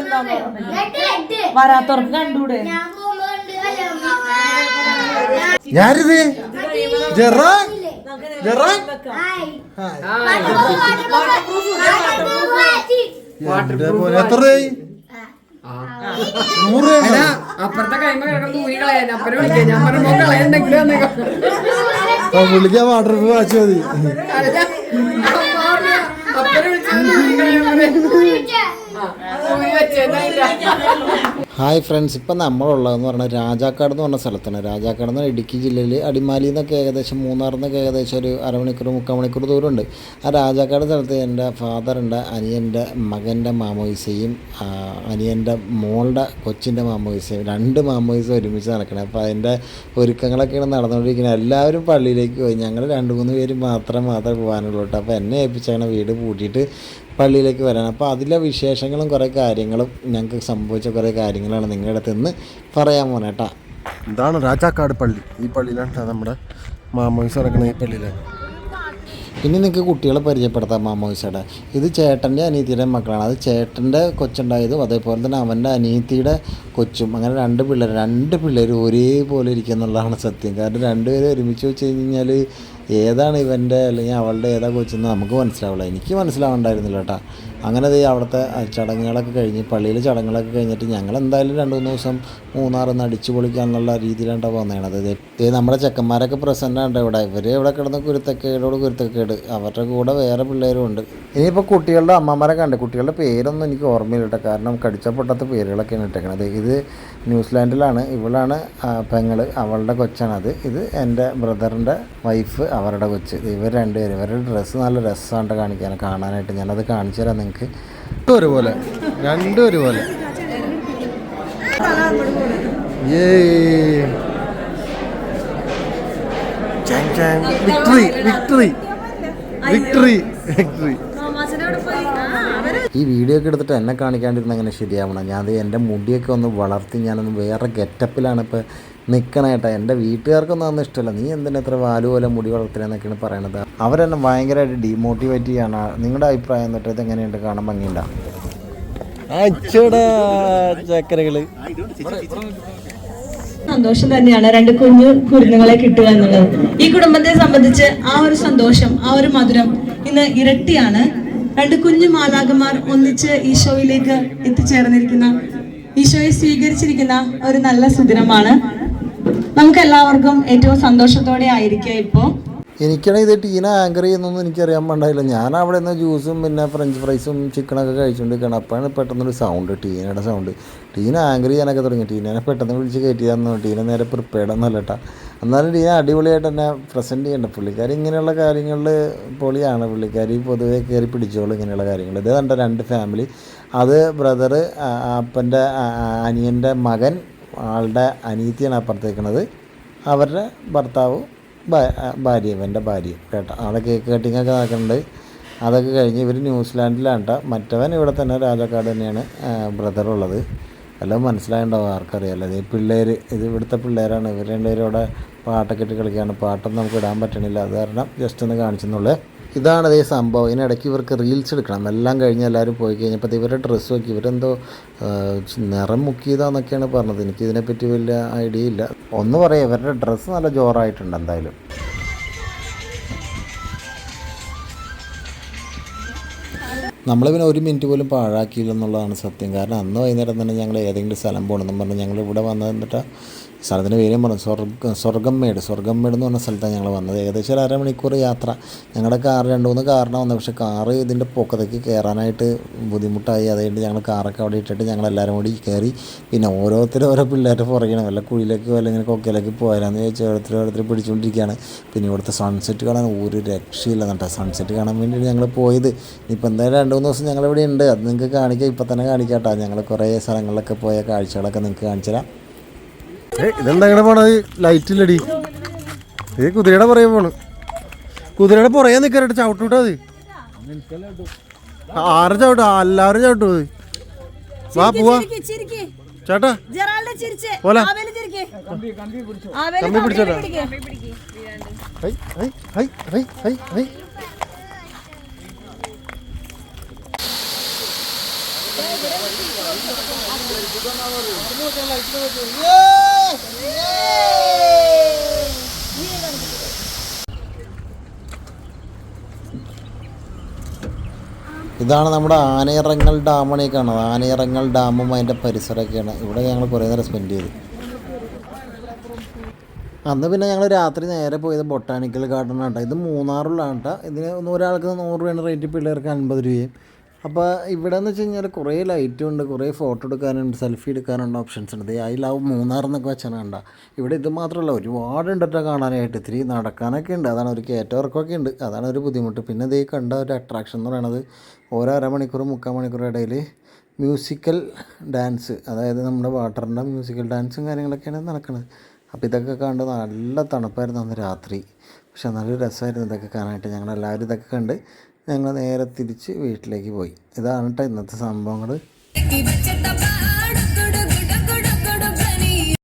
എന്താന്ന് വരാത്തവർക്ക് കണ്ടൂടെ? ഞാനിത് ജെറാ പോലെ എത്ര രൂപയായി? നൂറ് രൂപ അപ്പുറത്തെ കൈമ കിടക്കുന്ന ഊരി കളയാൻ അപ്പനെ ഞാൻ പറഞ്ഞു കളയണ്ടെങ്കിലും വിളിക്കാൻ വാട്ടർ പ്രൂഫ് വാച്ച് മതി അപ്പനെ ഹായ് ഫ്രണ്ട്സ് ഇപ്പം നമ്മളുള്ളതെന്ന് പറഞ്ഞാൽ രാജാക്കാട് എന്ന് പറഞ്ഞ സ്ഥലത്താണ്. രാജാക്കാട് എന്ന് പറഞ്ഞാൽ ഇടുക്കി ജില്ലയിൽ അടിമാലി എന്നൊക്കെ ഏകദേശം മൂന്നാറിൽ നിന്നൊക്കെ ഏകദേശം ഒരു അരമണിക്കൂർ മുക്കാൽ മണിക്കൂർ ദൂരമുണ്ട്. ആ രാജാക്കാട് സ്ഥലത്ത് എന്റെ ഫാദറിന്റെ അനിയന്റെ മകന്റെ മാമോയിസയും അനിയന്റെ മോളുടെ കൊച്ചിന്റെ മാമോയിസയും രണ്ട് മാമോയിസും ഒരുമിച്ച് നടക്കണം. അപ്പോൾ അതിന്റെ ഒരുക്കങ്ങളൊക്കെയാണ് നടന്നുകൊണ്ടിരിക്കുന്നത്. എല്ലാവരും പള്ളിയിലേക്ക് പോയി. ഞങ്ങൾ രണ്ട് മൂന്ന് പേര് മാത്രം മാത്രമേ പോകാനുള്ളൂ കേട്ടോ. അപ്പോൾ എന്നെ ഏൽപ്പിച്ചാണ് വീട് പൂട്ടിയിട്ട് പള്ളിയിലേക്ക് വരാൻ. അപ്പോൾ അതിലെ വിശേഷങ്ങളും കുറേ കാര്യങ്ങളും ഞങ്ങൾക്ക് സംഭവിച്ച കുറേ കാര്യങ്ങളാണ് നിങ്ങളുടെ അടുത്ത് നിന്ന് പറയാൻ പോണേ കേട്ടോ ഇതാണ് രാജാക്കാട് പള്ളി. ഈ പള്ളിയിലാണ് നമ്മുടെ മാമോയിസ് നടക്കുന്ന ഈ പള്ളിയിലാണ്. ഇനി നിങ്ങൾക്ക് കുട്ടികളെ പരിചയപ്പെടുത്താം മാമോയിസയുടെ. ഇത് ചേട്ടന്റെ അനിയത്തിയുടെ മക്കളാണ്. അത് ചേട്ടന്റെ കൊച്ചുണ്ടായതും അതേപോലെ തന്നെ അവന്റെ അനിയത്തിയുടെ കൊച്ചും അങ്ങനെ രണ്ട് പിള്ളേർ രണ്ട് പിള്ളേർ ഒരേപോലെ ഇരിക്കുക എന്നുള്ളതാണ് സത്യം. കാരണം രണ്ടുപേരും ഒരുമിച്ച് വെച്ച് കഴിഞ്ഞാൽ ഏതാണ് ഇവന്റെ അല്ലെങ്കിൽ അവളുടെ ഏതാ കൊച്ചെന്ന് നമുക്ക് മനസ്സിലാവില്ല എനിക്ക് മനസ്സിലാവണ്ടായിരുന്നില്ല കേട്ടോ. അങ്ങനെ ദേ അവിടുത്തെ ചടങ്ങുകളൊക്കെ കഴിഞ്ഞ് പള്ളിയിലെ ചടങ്ങുകളൊക്കെ കഴിഞ്ഞിട്ട് ഞങ്ങൾ എന്തായാലും രണ്ട് മൂന്ന് ദിവസം മൂന്നാറൊന്ന് അടിച്ചു പൊളിക്കാന്നുള്ള രീതിയിലാണ് പോകുന്നതാണ് ഇത് നമ്മുടെ ചെക്കന്മാരൊക്കെ പ്രസന്റ് ഇവിടെ. ഇവർ ഇവിടെ കിടന്ന് കുരുത്തക്കേടോട് കുരുത്തക്കേട്. അവരുടെ കൂടെ വേറെ പിള്ളേരും ഉണ്ട്. ഇനിയിപ്പോൾ കുട്ടികളുടെ അമ്മമാരെ കണ്ട്. കുട്ടികളുടെ പേരൊന്നും എനിക്ക് ഓർമ്മയില്ല കേട്ടോ. കാരണം കടിച്ച പൊട്ടത്തെ പേരുകളൊക്കെയാണ് ഇട്ടേക്കണത്. ഇത് ന്യൂസിലാൻഡിലാണ്. ഇവളാണ് പെങ്ങൾ അവളുടെ കൊച്ചാണത് ഇത് എന്റെ ബ്രദറിന്റെ വൈഫ് അവരുടെ കൊച്ച്. ഇത് ഇവർ രണ്ടുപേരും. ഇവരുടെ ഡ്രസ്സ് നല്ല രസമാണ് കാണിക്കാൻ കാണാനായിട്ട്. ഞാനത് കാണിച്ചു തരാം നിങ്ങൾക്ക് ഒരുപോലെ രണ്ടും ഒരുപോലെ വിക്ടറി വിക്ടറി വിക്ടറി വിക്ടറി ഈ വീഡിയോ ഒക്കെ എടുത്തിട്ട് എന്നെ കാണിക്കാണ്ടിരുന്ന അങ്ങനെ ശരിയാവണം? ഞാൻ അത് എന്റെ മുടിയൊക്കെ ഒന്ന് വളർത്തി ഞാനൊന്ന് വേറെ ഗെറ്റപ്പിലാണ് ഇപ്പോൾ നിൽക്കണേട്ടാ എന്റെ വീട്ടുകാർക്കൊന്നും അന്ന് ഇഷ്ടമല്ല. നീ എന്തിനാ ഇത്ര വാലു പോലെ മുടി വളർത്തലെന്നൊക്കെയാണ് പറയണത്? അവരെന്നെ ഭയങ്കരമായിട്ട് ഡീമോട്ടിവേറ്റ് ചെയ്യാണ്. നിങ്ങളുടെ അഭിപ്രായം തൊട്ട് ഇത് എങ്ങനെയുണ്ട്? കാണാൻ ഭംഗിയുണ്ടോ? അച്ചടാ ചക്കരകൾ. സന്തോഷം തന്നെയാണ് രണ്ട് കുഞ്ഞു കുരുന്നുകളെ കിട്ടുക എന്നുള്ളത്. ഈ കുടുംബത്തെ സംബന്ധിച്ച് ആ ഒരു സന്തോഷം ആ ഒരു മധുരം ഇന്ന് ഇരട്ടിയാണ്. രണ്ട് കുഞ്ഞു മാതാകുമാർ ഒന്നിച്ച് ഈശോയിലേക്ക് എത്തിച്ചേർന്നിരിക്കുന്ന ഈശോയെ സ്വീകരിച്ചിരിക്കുന്ന ഒരു നല്ല സുദിനമാണ്. നമുക്ക് എല്ലാവർക്കും ഏറ്റവും സന്തോഷത്തോടെ ആയിരിക്കുക ഇപ്പോ എനിക്കാണെങ്കിൽ ഇത് ടീന ആങ്കർ ചെയ്യുന്നൊന്നും എനിക്കറിയാൻ പാടില്ല ഞാൻ അവിടെ നിന്ന് ജ്യൂസും പിന്നെ ഫ്രഞ്ച് ഫ്രൈസും ചിക്കനൊക്കെ കഴിച്ചുകൊണ്ടിരിക്കുകയാണ് അപ്പോഴാണ് പെട്ടെന്നൊരു സൗണ്ട് ടീനയുടെ സൗണ്ട് ടീന ആങ്കർ ചെയ്യാനൊക്കെ തുടങ്ങി. ടീനനെ പെട്ടെന്ന് വിളിച്ച് കയറ്റിയതെന്നു ടീന നേരെ പ്രിപ്പയർഡ് ഒന്നല്ല കേട്ടോ. എന്നാലും ടീന അടിപൊളിയായിട്ട് തന്നെ പ്രസന്റ് ചെയ്യേണ്ട. പുള്ളിക്കാരി ഇങ്ങനെയുള്ള കാര്യങ്ങളിൽ പൊളിയാണ്. പുള്ളിക്കാരി പൊതുവെ കയറി പിടിച്ചോളൂ ഇങ്ങനെയുള്ള കാര്യങ്ങൾ ഇത് കണ്ട രണ്ട് ഫാമിലി അത് ബ്രദറ് അപ്പന്റെ അനിയന്റെ മകൻ ആളുടെ അനീത്തിയാണ് അപ്പുറത്തേക്കണത്. അവരുടെ ഭർത്താവും ഭാ- ഭാര്യ ഇവന്റെ ഭാര്യ കേട്ടോ. ആളെ കേക്ക് കട്ടിങ്ങൊക്കെ നടക്കുന്നുണ്ട് അതൊക്കെ കഴിഞ്ഞ് ഇവർ ന്യൂസിലാൻഡിലാണ് ട്ടോ. മറ്റവൻ ഇവിടെ തന്നെ രാജാക്കാട് തന്നെയാണ് ബ്രദറുള്ളത് എല്ലാം മനസ്സിലായിട്ടുണ്ടാവും ആർക്കറിയാമല്ലോ ഈ പിള്ളേർ ഇത് ഇവിടുത്തെ പിള്ളേരാണ്. ഇവർ രണ്ടുപേരും അവിടെ പാട്ടൊക്കെ ഇട്ട് കളിക്കുകയാണ് പാട്ടൊന്നും നമുക്ക് ഇടാൻ പറ്റണില്ല. അത് കാരണം ജസ്റ്റ് ഒന്ന് കാണിച്ചെന്നുള്ളേ. ഇതാണ് അതേ സംഭവം. ഇതിനിടയ്ക്ക് ഇവർക്ക് റീൽസ് എടുക്കണം. എല്ലാം കഴിഞ്ഞ് എല്ലാവരും പോയി കഴിഞ്ഞപ്പോൾ ഇവരുടെ ഡ്രസ്സ് നോക്കി. ഇവരെന്തോ നിറം മുക്കിയതാന്നൊക്കെയാണ് പറഞ്ഞത്. എനിക്ക് ഇതിനെപ്പറ്റി വലിയ ഐഡിയ ഇല്ല. ഒന്ന് പറയാം ഇവരുടെ ഡ്രസ്സ് നല്ല ജോറായിട്ടുണ്ട് എന്തായാലും. നമ്മൾ പിന്നെ ഒരു മിനിറ്റ് പോലും പാഴാക്കിയില്ല എന്നുള്ളതാണ് സത്യം. കാരണം അന്ന് വൈകുന്നേരം തന്നെ ഞങ്ങൾ ഏതെങ്കിലും സ്ഥലം പോകണമെന്നും പറഞ്ഞ് ഞങ്ങൾ ഇവിടെ വന്നിട്ട് സ്ഥലത്തിന്റെ പേരും പറഞ്ഞു. സ്വർഗ സ്വർഗമ്മേട്. സ്വർഗമ്മേട് എന്ന് പറഞ്ഞ സ്ഥലത്താണ് ഞങ്ങൾ വന്നത്. ഏകദേശം ഒരു അരമണിക്കൂർ യാത്ര. ഞങ്ങളുടെ കാർ രണ്ട് മൂന്ന് കാറിനാണ് വന്നത്. പക്ഷേ കാർ ഇതിന്റെ പൊക്കത്തേക്ക് കയറാനായിട്ട് ബുദ്ധിമുട്ടായി. അതുകൊണ്ട് ഞങ്ങൾ കാറൊക്കെ അവിടെ ഇട്ടിട്ട് ഞങ്ങൾ എല്ലാവരും കൂടി കയറി പിന്നെ ഓരോരുത്തരും ഓരോ പിള്ളേരുടെ പുറകെയാണ്. വല്ല കുഴിയിലേക്ക് ഇങ്ങനെ കൊക്കയിലേക്ക് പോയാലെന്ന് ചോദിച്ചാൽ ഓരോരുത്തർ ഓരോരുത്തർ പിടിച്ചുകൊണ്ടിരിക്കുകയാണ്. പിന്നെ ഇവിടുത്തെ സൺസെറ്റ് കാണാൻ ഒരു രക്ഷയില്ല കേട്ടോ സൺസെറ്റ് കാണാൻ വേണ്ടിയിട്ട് ഞങ്ങൾ പോയത്. ഇപ്പം എന്തായാലും രണ്ട് മൂന്ന് ദിവസം ഞങ്ങളിവിടെ ഉണ്ട്. അത് നിങ്ങൾക്ക് കാണിക്കാം. ഇപ്പം തന്നെ കാണിക്കാം കേട്ടോ. ഞങ്ങൾ കുറേ സ്ഥലങ്ങളിലൊക്കെ പോയ കാഴ്ചകളൊക്കെ നിങ്ങൾക്ക് കാണിച്ചു തരാം ഇതെന്താ ഇങ്ങനെ പോണത് ലൈറ്റ് ഇല്ലടി ഇത് കുതിരയുടെ പുറകെ പോണ് കുതിരയുടെ പുറകെ നിൽക്കാനായിട്ട് ചവിട്ടൂട്ടോ അത് ആറ് ചവിട്ടും എല്ലാവരും ചവിട്ടു അത് വാ പോവാ ചേട്ടാ പോലാ കമ്പി പിടിച്ചോട്ടാ ഇതാണ് നമ്മുടെ ആനയിറങ്ങൽ ഡാമാണ് കാണുന്നത് ആനയിറങ്ങൽ ഡാമും അതിന്റെ പരിസരമൊക്കെയാണ്. ഇവിടെ ഞങ്ങൾ കുറേ നേരം സ്പെൻഡ് ചെയ്തു. അന്ന് പിന്നെ ഞങ്ങൾ രാത്രി നേരെ പോയത് ബൊട്ടാണിക്കൽ ഗാർഡനാണ് ആട്ടോ ഇത് മൂന്നാറിലാണ് കേട്ടോ ഇതിന് ഒരാൾക്ക് നൂറ് രൂപയാണ് റേറ്റ് പിള്ളേർക്ക് അൻപത് രൂപയും അപ്പോൾ ഇവിടെ എന്ന് വെച്ച് കഴിഞ്ഞാൽ കുറേ ലൈറ്റും ഉണ്ട് കുറേ ഫോട്ടോ എടുക്കാനുണ്ട് സെൽഫി എടുക്കാനുണ്ട് ഓപ്ഷൻസ് ഉണ്ട്. ഐ ലവ് മൂന്നാർ എന്നൊക്കെ വെച്ചാൽ കണ്ട. ഇവിടെ ഇത് മാത്രമല്ല ഒരുപാട് ഉണ്ട് കേട്ടോ കാണാനായിട്ട്. ഇത്തിരി നടക്കാനൊക്കെ ഉണ്ട്. അതാണ് ഒരു കയറ്റവർക്കൊക്കെ ഉണ്ട്. അതാണ് ഒരു ബുദ്ധിമുട്ട്. പിന്നെ ഇത് കണ്ട ഒരു അട്രാക്ഷൻ എന്ന് പറയുന്നത് ഓരോ അരമണിക്കൂർ മുക്കാൽ മണിക്കൂർ ഇടയിൽ മ്യൂസിക്കൽ ഡാൻസ് അതായത് നമ്മുടെ വാട്ടറിന്റെ മ്യൂസിക്കൽ ഡാൻസും കാര്യങ്ങളൊക്കെയാണ് നടക്കുന്നത് അപ്പോൾ ഇതൊക്കെ കണ്ട് നല്ല തണുപ്പായിരുന്നു അന്ന് രാത്രി. പക്ഷെ നല്ല രസമായിരുന്നു ഇതൊക്കെ കാണാനായിട്ട്. ഞങ്ങളെല്ലാവരും ഇതൊക്കെ കണ്ട് ഞങ്ങൾ നേരെ തിരിച്ച് വീട്ടിലേക്ക് പോയി. ഇതാണ് കേട്ടോ ഇന്നത്തെ സംഭവങ്ങൾ